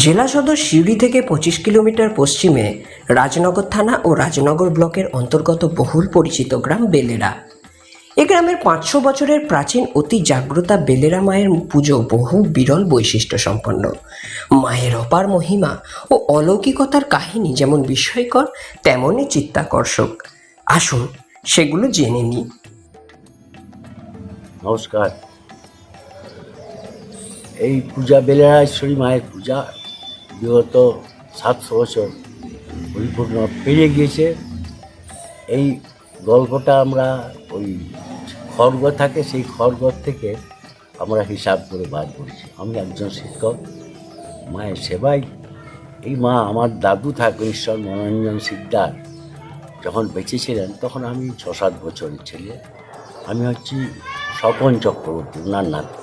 জেলা সদর সিউড়ি থেকে পঁচিশ কিলোমিটার পশ্চিমে রাজনগর থানা ও রাজনগর ব্লকের অন্তর্গত বহুল পরিচিত গ্রাম বেলেরা। এ গ্রামের পাঁচশো বছরের প্রাচীন অতি জাগ্রতা বেলেরা মায়ের পুজো বহু বিরল বৈশিষ্ট্য সম্পন্ন। মায়ের অপার মহিমা ও অলৌকিকতার কাহিনী যেমন বিস্ময়কর, তেমনই চিত্তাকর্ষক। আসুন সেগুলো জেনে নিই নমস্কার। এই পূজা বেলেরাশ্বরী মায়ের পূজা বিগত সাতশো বছর পরিপূর্ণ পেরিয়ে গিয়েছে। এই গল্পটা আমরা ওই খড়গ থাকে, সেই খড়গর থেকে আমরা হিসাব করে বার করেছি। আমি একজন শিক্ষক, মায়ের সেবাই। এই মা আমার দাদু থাকবেন ঈশ্বর মনোরঞ্জন সিকদার যখন বেঁচে ছিলেন তখন আমি ছ সাত বছরের ছেলে। আমি হচ্ছি স্বপন চক্রবর্তী ওনার নাতি।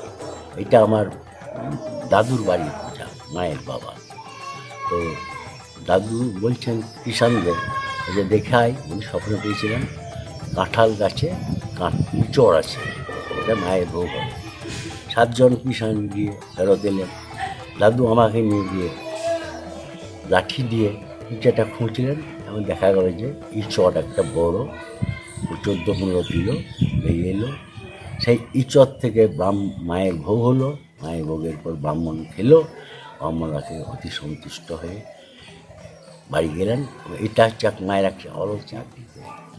এটা আমার দাদুর বাড়ির পূজা, মায়ের বাবা। তো দাদু বলছেন কিষানদের যে দেখাই উনি স্বপ্ন পেয়েছিলেন কাঁঠাল গাছে চড় আছে, এটা মায়ের বউ হয় সাতজন কিষান গিয়ে ফেরত এলেন। দাদু আমাকে নিয়ে গিয়ে লাঠি দিয়ে যেটা খুঁজলেন এবং দেখা গেল যে ইচট একটা বড় চোদ্দ পনেরো কিলো বেরিয়ে এলো। সেই ইচট থেকে বাম মায়ের ভোগ হলো, মায়ের ভোগের পর ব্রাহ্মণ খেলো। ব্রাহ্মণরাকে অতি সন্তুষ্ট হয়ে বাড়ি গেলেন। এটা হচ্ছে এক মায়ের একটা অলৌকিক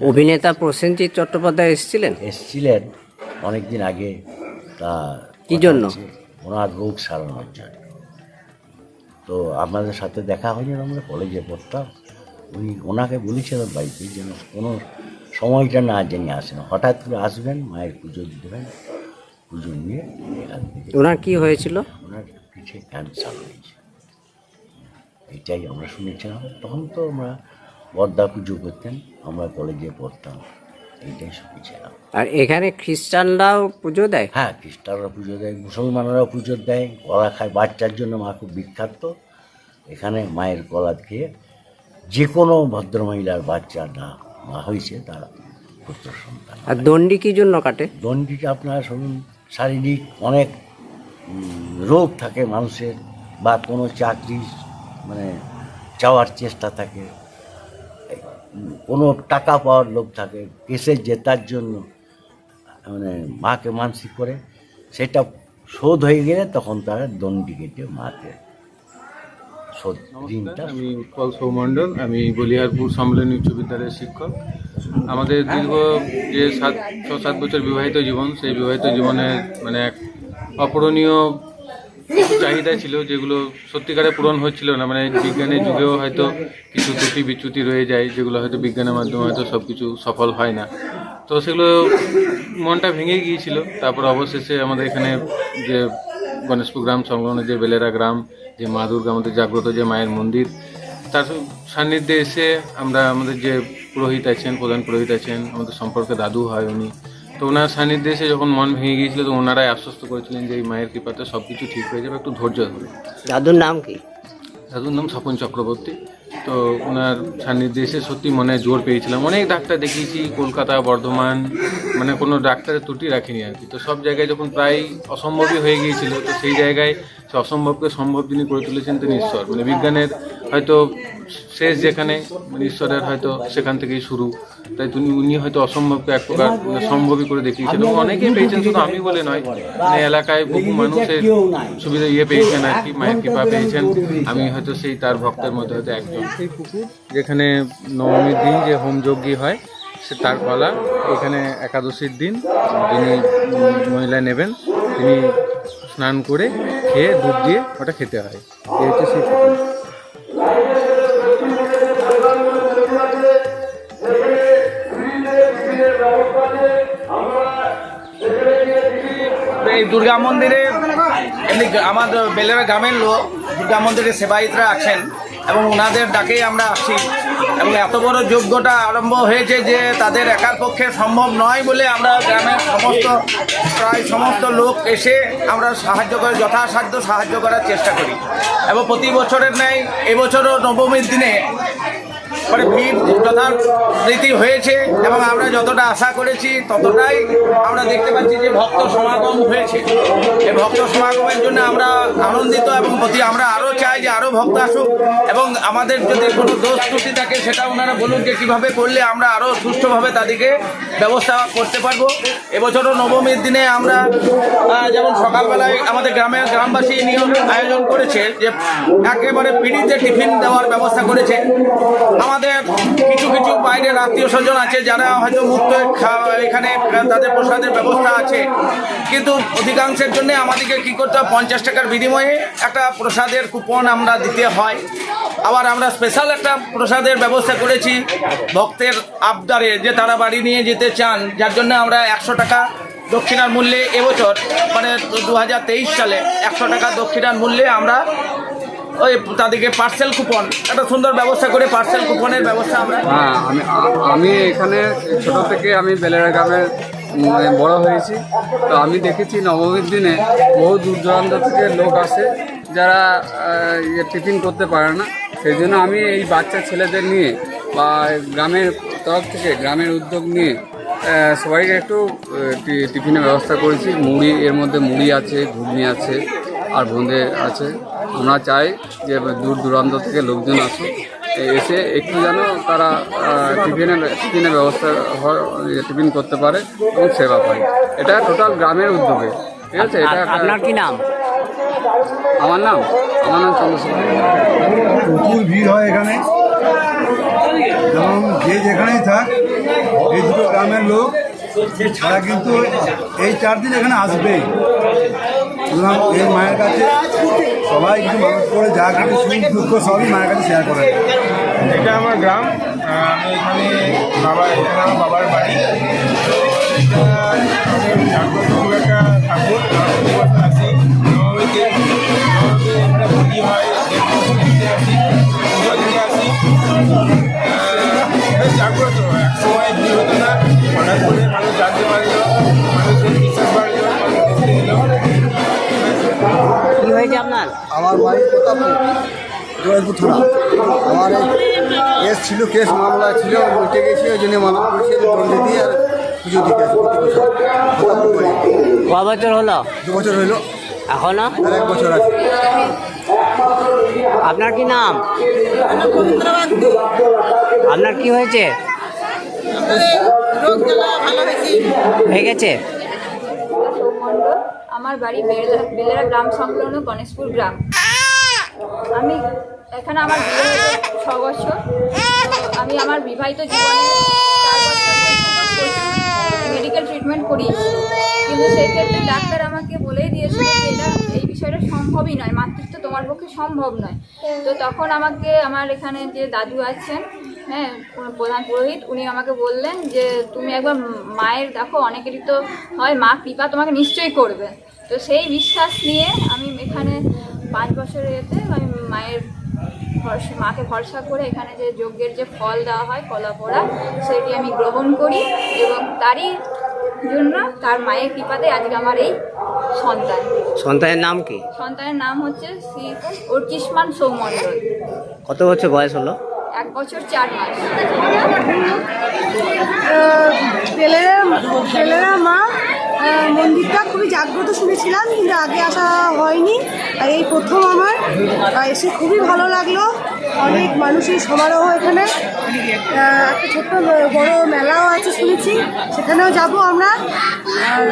অভিনেতা প্রসেনজিৎ চট্টোপাধ্যায় এসেছিলেন? এসছিলেন অনেক দিন আগে। তা কি জন্য? ওনার রোগ সারানোর জন্য। তো আপনাদের সাথে দেখা হয়নি আমরা কলেজে পড়তাম। উনি ওনাকে বলেছিলেন বাড়িতে যেন কোনো সময়টা না জেনে আসেন হঠাৎ করে আসবেন মায়ের পুজো দেবেন পুজো নিয়ে ওনার কি হয়েছিল? ওনার পিঠে ক্যান্সার হয়েছে। এটাই আমরা শুনেছিলাম। তখন তো আমরা বর্দা পুজো করতেন আমরা কলেজে পড়তাম। এইটাই শুনেছিলাম। আর এখানে খ্রিস্টানরাও পুজো দেয়? হ্যাঁ খ্রিস্টানরা পুজো দেয় মুসলমানরাও পুজো দেয়। কলা খায় বাচ্চার জন্য মা খুব বিখ্যাত। এখানে মায়ের কলা খেয়ে যে কোনো ভদ্রমহিলার বাচ্চা না মা হয়েছে তারা পুত্র সন্তান। আর দণ্ডি কি জন্য কাটে? দণ্ডিটা আপনার শুনুন শারীরিক অনেক রোগ থাকে মানুষের বা কোনো চাকরি মানে চাওয়ার চেষ্টা থাকে কোনো টাকা পাওয়ার লোভ থাকে কেসে জেতার জন্য মানে মাকে মানসিক করে সেটা শোধ হয়ে গেলে তখন তারা দণ্ডি কেটে মাকে শোধ ঋণটা আমি উৎপল সৌমণ্ডল আমি বলিয়ারপুর সম্মেলনী উচ্চ বিদ্যালয়ের শিক্ষক। আমাদের দীর্ঘ যে সাত ছ সাত বছর বিবাহিত জীবন সেই বিবাহিত জীবনের মানে এক অপূরণীয় চাহিদা ছিল যেগুলো সত্যিকারে পূরণ হচ্ছিল না। মানে বিজ্ঞানের যুগেও হয়তো কিছু ত্রুটি বিচ্যুতি রয়ে যায়, যেগুলো হয়তো বিজ্ঞানের মাধ্যমে হয়তো সব কিছু সফল হয় না। তো সেগুলো মনটা ভেঙে গিয়েছিল। তারপর অবশেষে আমাদের এখানে যে গণেশপুর গ্রাম সংলগ্ন যে বেলেরা গ্রাম, যে মা দুর্গা আমাদের জাগ্রত যে মায়ের মন্দির, তার সান্নিধ্যে এসে আমরা আমাদের যে পুরোহিত আছেন, প্রধান পুরোহিত আছেন, আমাদের সম্পর্কে দাদু হয় উনি তো ওনার সান্নিধ্যে এসে যখন মন ভেঙে গিয়েছিল তো ওনারাই আশ্বস্ত করেছিলেন যে এই মায়ের কৃপাতে সব কিছু ঠিক হয়ে যাবে একটু ধৈর্য ধরে দাদুর নাম কি? দাদুর নাম স্বপন চক্রবর্তী। তো ওনার সান্নিধ্যে এসে সত্যি মনে জোর পেয়েছিলাম। অনেক ডাক্তার দেখিয়েছি কলকাতা বর্ধমান মানে কোনো ডাক্তারের ত্রুটি রাখিনি আর কি। তো সব জায়গায় যখন প্রায় অসম্ভবই হয়ে গিয়েছিল তো সেই জায়গায় সে অসম্ভবকে সম্ভব যিনি করে তুলেছেন তিনি ঈশ্বর। মানে বিজ্ঞানের হয়তো শেষ যেখানে মানে ঈশ্বরের হয়তো সেখান থেকেই শুরু। তাই তিনি উনি হয়তো অসম্ভবকে এক প্রকার মানে সম্ভবই করে দেখিয়েছেন। এবং অনেকেই পেয়েছেন শুধু আমি বলে নয় মানে এলাকায় বহু মানুষের সুবিধা ইয়ে পেয়েছেন আর কি মায়ের কৃপা পেয়েছেন। আমি হয়তো সেই তার ভক্তের মধ্যে হয়তো একজন। সেই পুকুর। যেখানে নবমীর দিন যে হোম যজ্ঞী হয় সে তার কলা এখানে একাদশীর দিন যিনি মহিলা নেবেন তিনি স্নান করে খেয়ে দুধ দিয়ে ওটা খেতে হয়। এই হচ্ছে সেই এই দুর্গা মন্দিরে এমনি আমাদের বেলেরা গ্রামের লোক দুর্গা মন্দিরে সেবায়িতরা আছেন এবং ওনাদের ডাকেই আমরা আসি এবং এত বড় যোগ্যটা আরম্ভ হয়েছে যে তাদের একার পক্ষে সম্ভব নয় বলে আমরা গ্রামের সমস্ত, প্রায় সমস্ত লোক এসে আমরা সাহায্য করে, যথাসাধ্য সাহায্য করার চেষ্টা করি। এবং প্রতি বছরের ন্যায় এবছরও নবমীর দিনে মানে ভিড় যথারীতি হয়েছে এবং আমরা যতটা আশা করেছি ততটাই আমরা দেখতে পাচ্ছি যে ভক্ত সমাগম হয়েছে। এই ভক্ত সমাগমের জন্য আমরা আনন্দিত এবং প্রতি আমরা আরও চাই যে আরও ভক্ত আসুক এবং আমাদের যদি কোনো দোষ ত্রুটি থাকে সেটা ওনারা বলুন যে কীভাবে করলে আমরা আরও সুষ্ঠুভাবে তাদেরকে ব্যবস্থা করতে পারব। এবছরও নবমীর দিনে আমরা যেমন সকালবেলায় আমাদের গ্রামের গ্রামবাসী নিয়ম আয়োজন করেছে যে একেবারে পিড়িতে টিফিন দেওয়ার ব্যবস্থা করেছে। আমাদের কিছু কিছু বাইরের আত্মীয় স্বজন আছে যারা হয়তো মুক্ত এখানে তাদের প্রসাদের ব্যবস্থা আছে। কিন্তু অধিকাংশের জন্য আমাদেরকে কি করতে হয়, পঞ্চাশ টাকার বিনিময়ে একটা প্রসাদের কুপন আমরা দিতে হয়। আবার আমরা স্পেশাল একটা প্রসাদের ব্যবস্থা করেছি ভক্তের আবদারে যে তারা বাড়ি নিয়ে যেতে চান, যার জন্য আমরা একশো টাকা দক্ষিণার মূল্যে এবছর মানে দু হাজার তেইশ সালে একশো টাকা দক্ষিণার মূল্যে আমরা ওই তাদেরকে পার্সেল কুপন একটা সুন্দর ব্যবস্থা করে পার্সেল কুপনের ব্যবস্থা আমরা হ্যাঁ আমি আমি এখানে ছোট থেকে আমি বেলেরা গ্রামে বড় হয়েছি। তো আমি দেখেছি নবমীর দিনে বহু দূর দূরান্ত থেকে লোক আসে যারা ইয়ে টিফিন করতে পারে না। সেই জন্য আমি এই বাচ্চা ছেলেদের নিয়ে বা গ্রামের তরফ থেকে, গ্রামের উদ্যোগ নিয়ে সবাইকে একটু টিফিনের ব্যবস্থা করেছি। মুড়ি, এর মধ্যে মুড়ি আছে, ঘুগনি আছে, আর বোঁদে আছে। আমরা চাই যে দূর দূরান্ত থেকে লোকজন আসুক। এসে একটু যেন তারা টিফিনের টিফিনের ব্যবস্থা হয় ইয়ে, টিফিন করতে পারে এবং সেবা পায়। এটা টোটাল গ্রামের উদ্যোগে। ঠিক আছে? এটা একটা- আপনার কি নাম? আমার নাম? আমার নাম চন্দ্রশেখর প্রচুর ভিড় হয় এখানে। এবং যে যেখানেই থাক এই দুটো গ্রামের লোক তারা কিন্তু এই চার দিন এখানে আসবেই। সুতরাং এর মায়ের কাছে সবাই কিছু মানুষ করে যা কিছু সুখ দুঃখ সবই মায়ের কাছে শেয়ার করে এটা আমার গ্রাম আমি এখানে বাবা, এখানে আমার বাবার বাড়ি। আমার বাড়ি প্রতাপপুর জয়পুর থানা। আমার কেস ছিল কেস মামলা ছিল উঠে গেছি ওই জন্য মামলা করেছি দণ্ডে দিয়ে আর পুজো দিতে আসি প্রতি বছর প্রতাপপুর বাড়ি। ক বছর হলো? দু বছর হইল। এখনও? আর এক বছর আছে। আপনার কি নাম? আপনার কি হয়েছে? হয়ে গেছে? মণ্ডল আমার বাড়ি বেলেরা গ্রাম সংলগ্ন গণেশপুর গ্রাম। আমি এখানে আমার বিয়ে ছ বছর। আমি আমার বিবাহিত জীবনে মেডিকেল ট্রিটমেন্ট করিয়েছি। কিন্তু সেই ক্ষেত্রে ডাক্তার আমাকে বলেই দিয়েছিল এটা, এই বিষয়টা সম্ভবই নয়, মাতৃত্ব তোমার পক্ষে সম্ভব নয়। তো তখন আমাকে, আমার এখানে যে দাদু আছেন হ্যাঁ প্রধান পুরোহিত, উনি আমাকে বললেন যে, তুমি একবার মায়ের, দেখো, অনেকেরই তো হয়, মা কৃপা তোমাকে নিশ্চয়ই করবে। তো সেই বিশ্বাস নিয়ে আমি এখানে পাঁচ বছরের এতে আমি মায়ের ভরসা মাকে ভরসা করে এখানে যে যজ্ঞের যে ফল দেওয়া হয় কলা পোড়া সেটি আমি গ্রহণ করি এবং তারই জন্য তার মায়ের কৃপাতে আজকে আমার এই সন্তান। সন্তানের নাম কি? সন্তানের নাম হচ্ছে শ্রী অর্চিষ্মান সৌমণ্ডল। কত বছর বয়স হলো? এক বছর চার মাস। ছেলেরা বেলেরা মা মন্দিরটা খুবই জাগ্রত শুনেছিলাম, কিন্তু আগে আসা হয়নি। আর এই প্রথম আমার। এসে খুবই ভালো লাগল। অনেক মানুষের সমারোহ এখানে। একটা ছোট্ট বড় মেলাও আছে শুনেছি। সেখানেও যাব আমরা। আর